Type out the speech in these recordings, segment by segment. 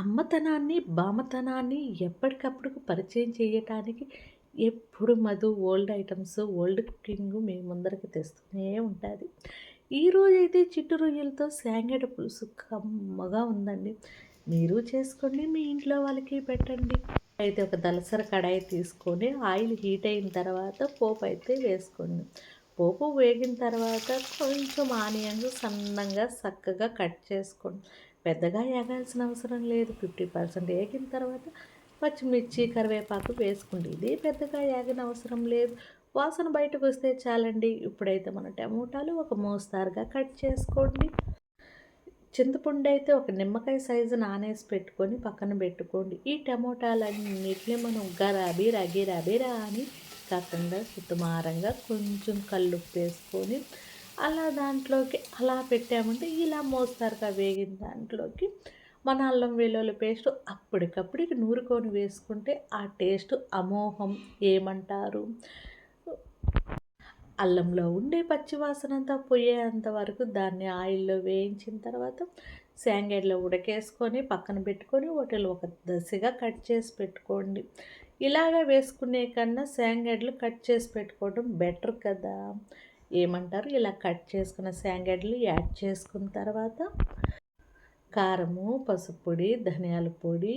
అమ్మతనాన్ని, బామ్మతనాన్ని ఎప్పటికప్పుడు పరిచయం చేయటానికి ఎప్పుడు Madhu old items old cooking మీ ముందరికి తెస్తూనే ఉంటాది. ఈరోజైతే చిట్టు రొయ్యలతో శాంగడ పులుసు కమ్మగా ఉందండి. మీరు చేసుకోండి, మీ ఇంట్లో వాళ్ళకి పెట్టండి. అయితే ఒక దలసర కడాయి తీసుకొని ఆయిల్ హీట్ అయిన తర్వాత పోపు అయితే వేసుకోండి. పోపు వేగిన తర్వాత కొంచెం ఆనియన్స్ సన్నంగా చక్కగా కట్ చేసుకోండి. పెద్దగా ఏగాల్సిన అవసరం లేదు. ఫిఫ్టీ పర్సెంట్ ఏగిన తర్వాత పచ్చిమిర్చి కరివేపాకు వేసుకోండి. ఇది పెద్దగా ఏగిన అవసరం లేదు. వాసన బయటకు వస్తే చాలండి. ఇప్పుడైతే మన టమోటాలు ఒక మోస్తారుగా కట్ చేసుకోండి. చింతపండు అయితే ఒక నిమ్మకాయ సైజు నానేసి పెట్టుకొని పక్కన పెట్టుకోండి. ఈ టమోటాలన్నిటిని మనం గరాబీరా గిరాబీరా అని కాకుండా సుతమారంగా కొంచెం కళ్ళు వేసుకొని అలా దాంట్లోకి అలా పెట్టామంటే ఇలా మోస్తారుగా వేగిన దాంట్లోకి మన అల్లం వెల్లుల్లి పేస్ట్ అప్పటికప్పటికి నూరుకొని వేసుకుంటే ఆ టేస్ట్ అమోహం ఏమంటారు? అల్లంలో ఉండే పచ్చివాసన అంతా పోయేంత వరకు దాన్ని ఆయిల్లో వేయించిన తర్వాత శాంగేడ్లో ఉడకేసుకొని పక్కన పెట్టుకొని వాటిలో ఒక దశగా కట్ చేసి పెట్టుకోండి. ఇలాగ వేసుకునే కన్నా శాంగేడ్లు కట్ చేసి పెట్టుకోవడం బెటర్ కదా. ఏమంటారు? ఇలా కట్ చేసుకున్న శాంగడ్లు యాడ్ చేసుకున్న తర్వాత కారము పసుపు పొడి ధనియాల పొడి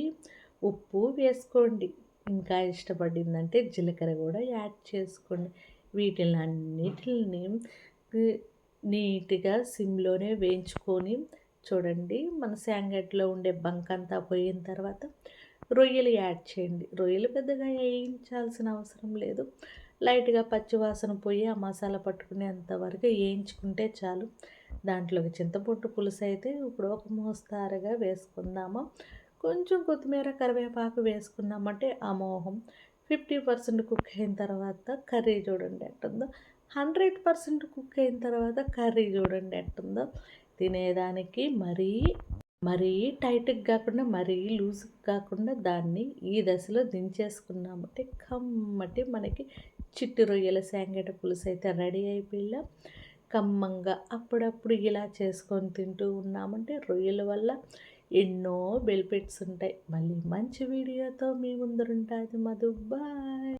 ఉప్పు వేసుకోండి. ఇంకా ఇష్టపడిందంటే జీలకర్ర కూడా యాడ్ చేసుకోండి. వీటిని అన్నిటిని నీట్గా సిమ్లోనే వేయించుకొని చూడండి. మన శాంగడ్లో ఉండే బంక్ అంతా పోయిన తర్వాత రొయ్యలు యాడ్ చేయండి. రొయ్యలు పెద్దగా వేయించాల్సిన అవసరం లేదు. లైట్గా పచ్చివాసన పోయి ఆ మసాలా పట్టుకునేంత వరకు వేయించుకుంటే చాలు. దాంట్లోకి చింతపొట్టు పులుసు అయితే ఇప్పుడు ఒక మోస్తారుగా వేసుకుందాము. కొంచెం కొత్తిమీర కరివేపాకు వేసుకున్నామంటే అమోహం ఫిఫ్టీ పర్సెంట్ కుక్ అయిన తర్వాత కర్రీ చూడండి ఎట్టుందో హండ్రెడ్ పర్సెంట్ కుక్ అయిన తర్వాత కర్రీ చూడండి ఎట్టుందో తినేదానికి మరీ మరీ టైట్గా కాకుండా మరీ లూజ్గా కాకుండా దాన్ని ఈ దశలో దించేసుకున్నామంటే కమ్మటి మనకి చిట్టి రొయ్యల శాంగట పులుసు అయితే రెడీ అయిపోయిలా కమ్మంగా అప్పుడప్పుడు ఇలా చేసుకొని తింటూ ఉన్నామంటే రొయ్యల వల్ల ఎన్నో బెనిఫిట్స్ ఉంటాయి. మళ్ళీ మంచి వీడియోతో మీ ముందరుంటుంది మధు. బాయ్.